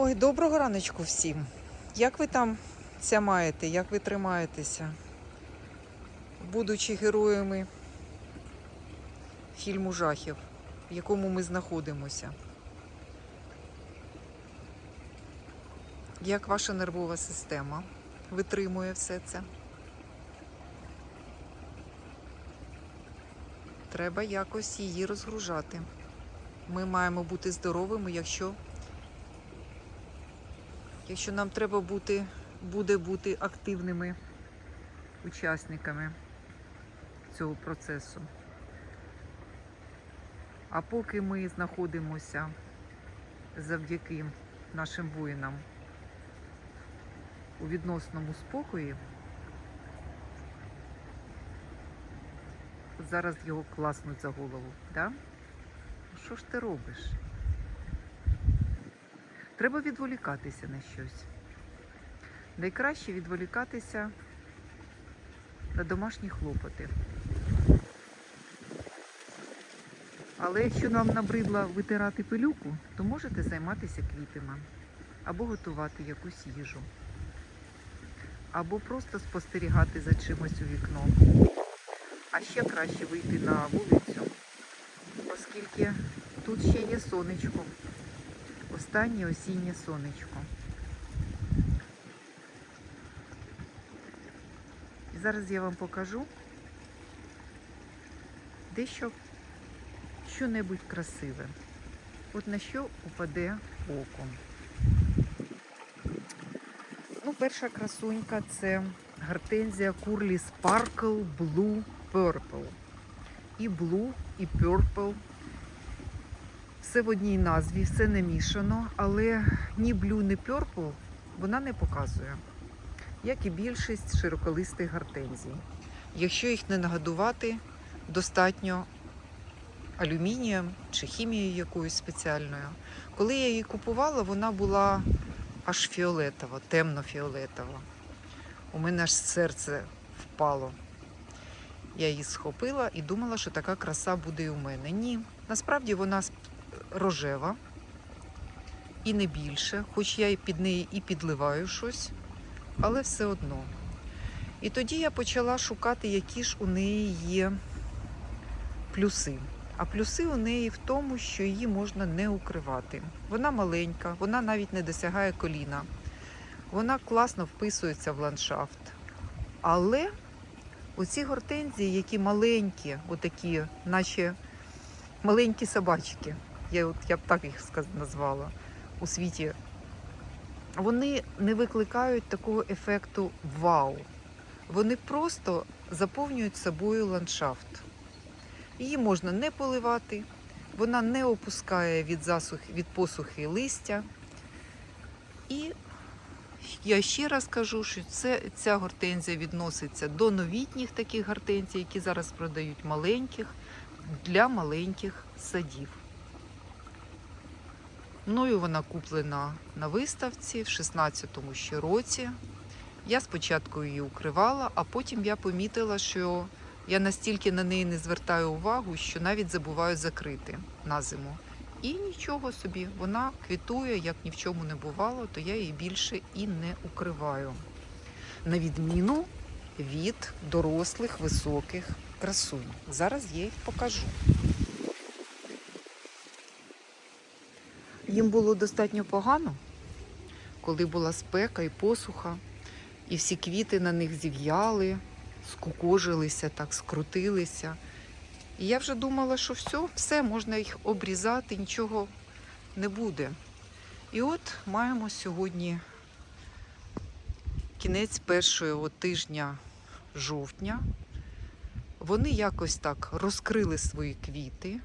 Ой, доброго раночку всім. Як ви там ся маєте, як ви тримаєтеся? Будучи героями фільму жахів, в якому ми знаходимося. Як ваша нервова система витримує все це? Треба якось її розгружати. Ми маємо бути здоровими, якщо якщо нам треба бути, буде бути активними учасниками цього процесу. А поки ми знаходимося завдяки нашим воїнам у відносному спокої, зараз його класнуть за голову, да? Ну, Що ж ти робиш? Треба відволікатися на щось. Найкраще відволікатися на домашні хлопоти. Але якщо нам набридло витирати пилюку, то можете займатися квітами, або готувати якусь їжу, або просто спостерігати за чимось у вікно. А ще краще вийти на вулицю, оскільки тут ще є сонечко останнє осіннє сонечко. Зараз я вам покажу дещо що-небудь красиве. От на що упаде око. Ну, перша красунька це гортензія Curly Sparkle Blue Purple. І Blue, і Purple все в одній назві, все не мішано, але ні блю, ні пьорпл вона не показує, як і більшість широколистих гортензій. Якщо їх не нагодувати достатньо алюмінієм чи хімією якоюсь спеціальною. Коли я її купувала, вона була аж фіолетова, темно-фіолетова. У мене аж серце впало. Я її схопила і думала, що така краса буде і у мене. Ні, насправді вона рожева і не більше, хоч я і під неї і підливаю щось, але все одно. І тоді я почала шукати, які ж у неї є плюси. А плюси у неї в тому, що її можна не укривати. Вона маленька, вона навіть не досягає коліна. Вона класно вписується в ландшафт. Але оці гортензії, які маленькі, отакі, наче маленькі собачки, я, от, я б так їх назвала у світі, вони не викликають такого ефекту вау. Вони просто заповнюють собою ландшафт. Її можна не поливати, вона не опускає від, засух, від посухи листя. І я ще раз кажу, що це, ця гортензія відноситься до новітніх таких гортензій, які зараз продають маленьких для маленьких садів. Мною вона куплена на виставці в 16-му ще році. Я спочатку її укривала, а потім я помітила, що я настільки на неї не звертаю увагу, що навіть забуваю закрити на зиму. І нічого собі, вона квітує, як ні в чому не бувало, то я її більше і не укриваю. На відміну від дорослих високих красунь. Зараз я їх покажу. Їм було достатньо погано, коли була спека і посуха, і всі квіти на них зів'яли, скукожилися, так скрутилися. І я вже думала, що все, все, можна їх обрізати, нічого не буде. І от маємо сьогодні кінець першого тижня жовтня. Вони якось так розкрили свої квіти.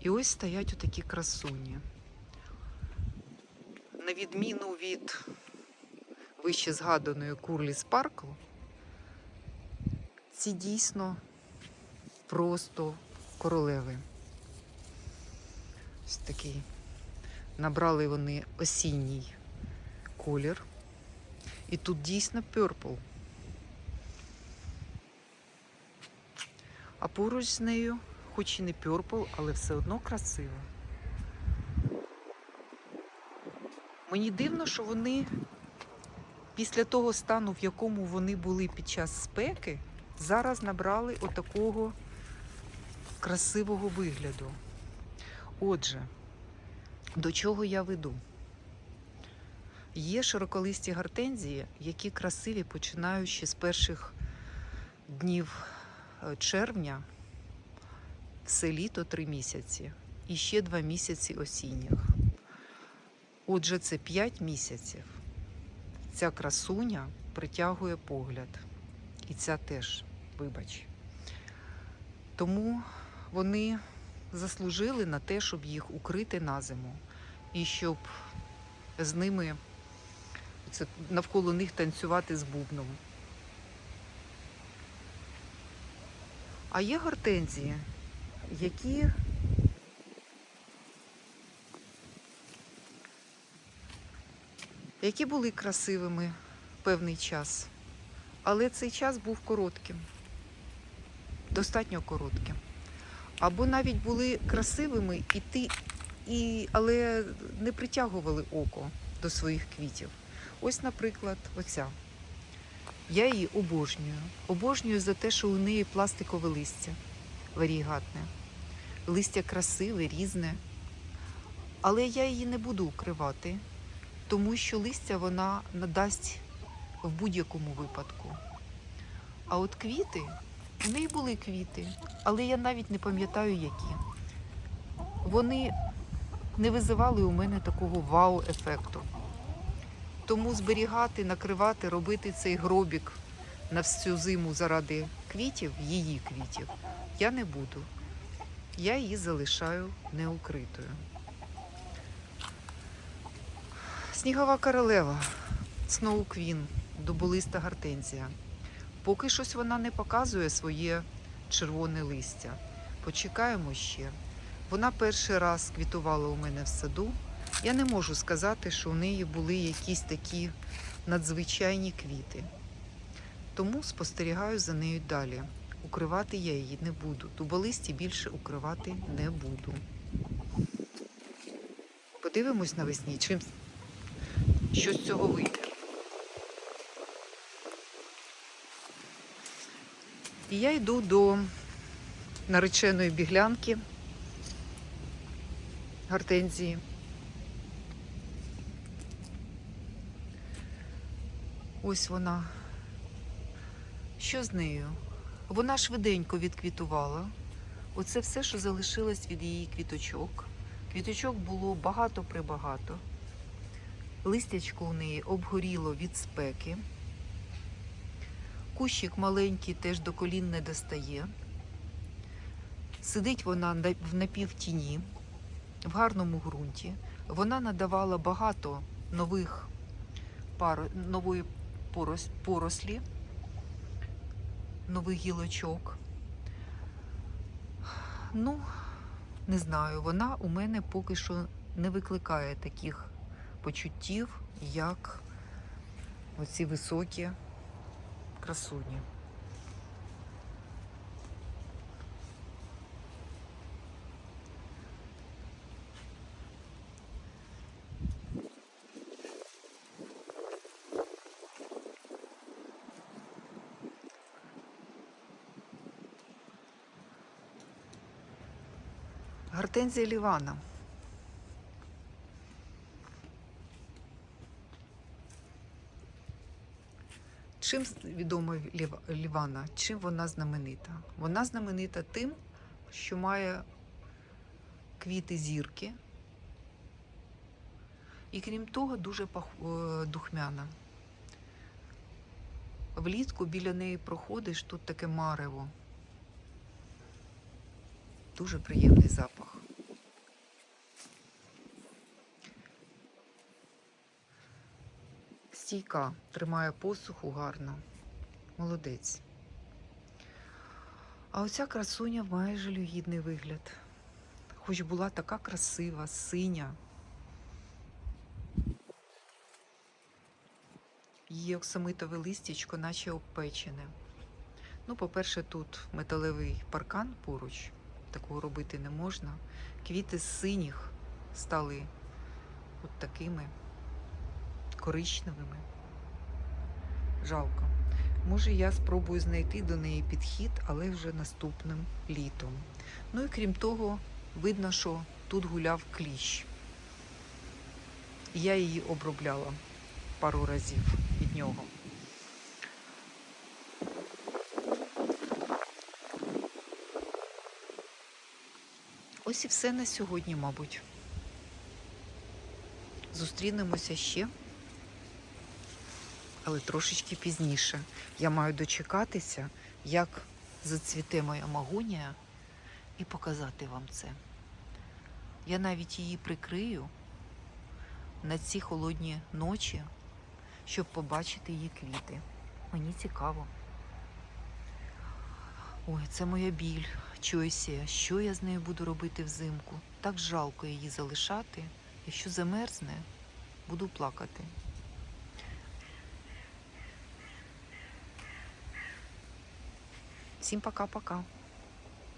І ось стоять отакі красуні. На відміну від вище згаданої Курлі Спаркл, ці дійсно просто королеви. Ось такий. Набрали вони осінній колір. І тут дійсно purple. А поруч з нею, хоч і не purple, але все одно красиво. Мені дивно, що вони після того стану, в якому вони були під час спеки, зараз набрали отакого красивого вигляду. Отже, до чого я веду? Є широколисті гортензії, які красиві, починаючи з перших днів е, червня, все літо три місяці і ще два місяці осінніх. Отже, це 5 місяців. Ця красуня притягує погляд. І ця теж, вибач. Тому вони заслужили на те, щоб їх укрити на зиму. І щоб з ними це, навколо них танцювати з бубном. А є гортензії, які які були красивими певний час. Але цей час був коротким, достатньо коротким. Або навіть були красивими, і ти, і, але не притягували око до своїх квітів. Ось, наприклад, оця. Я її обожнюю. Обожнюю за те, що у неї пластикове листя варігатне. Листя красиве, різне. Але я її не буду укривати, тому що листя вона надасть в будь-якому випадку. А от квіти, у неї були квіти, але я навіть не пам'ятаю, які. Вони не визивали у мене такого вау-ефекту. Тому зберігати, накривати, робити цей гробік на всю зиму заради квітів, її квітів, я не буду. Я її залишаю неукритою. Снігова королева, Сноу Квін, дуболиста гортензія. Поки щось вона не показує своє червоне листя. Почекаємо ще. Вона перший раз квітувала у мене в саду. Я не можу сказати, що у неї були якісь такі надзвичайні квіти. Тому спостерігаю за нею далі. Укривати я її не буду. Дуболисті більше укривати не буду. Подивимось навесні, чим що з цього вийде. І я йду до нареченої біглянки гортензії. Ось вона. Що з нею? Вона швиденько відквітувала. Оце все, що залишилось від її квіточок. Квіточок було багато-прибагато. Листячко у неї обгоріло від спеки. Кущик маленький теж до колін не достає. Сидить вона в напівтіні, в гарному ґрунті. Вона надавала багато нових пар, нової порос, порослі, нових гілочок. Ну, не знаю, вона у мене поки що не викликає таких почуттів, як оці високі красуні. Гортензія Лівана. Чим відома Лівана? Чим вона знаменита? Вона знаменита тим, що має квіти зірки. І крім того, дуже е, духмяна. Влітку біля неї проходиш, тут таке марево. Дуже приємний запах. Стійка, тримає посуху гарно. Молодець. А оця красуня має жалюгідний вигляд. Хоч була така красива, синя. Її оксамитове листячко, наче обпечене. Ну, по-перше, тут металевий паркан поруч, такого робити не можна. Квіти з синіх стали от такими. Коричневими. Жалко. Може, я спробую знайти до неї підхід, але вже наступним літом. Ну і крім того, видно, що тут гуляв кліщ. Я її обробляла пару разів від нього. Ось і все на сьогодні, мабуть. Зустрінемося ще, але трошечки пізніше. Я маю дочекатися, як зацвіте моя магонія, і показати вам це. Я навіть її прикрию на ці холодні ночі, щоб побачити її квіти. Мені цікаво. Ой, це моя біль, Чойсія. Що я з нею буду робити взимку? Так жалко її залишати. Якщо замерзне, буду плакати. Всім пока-пока.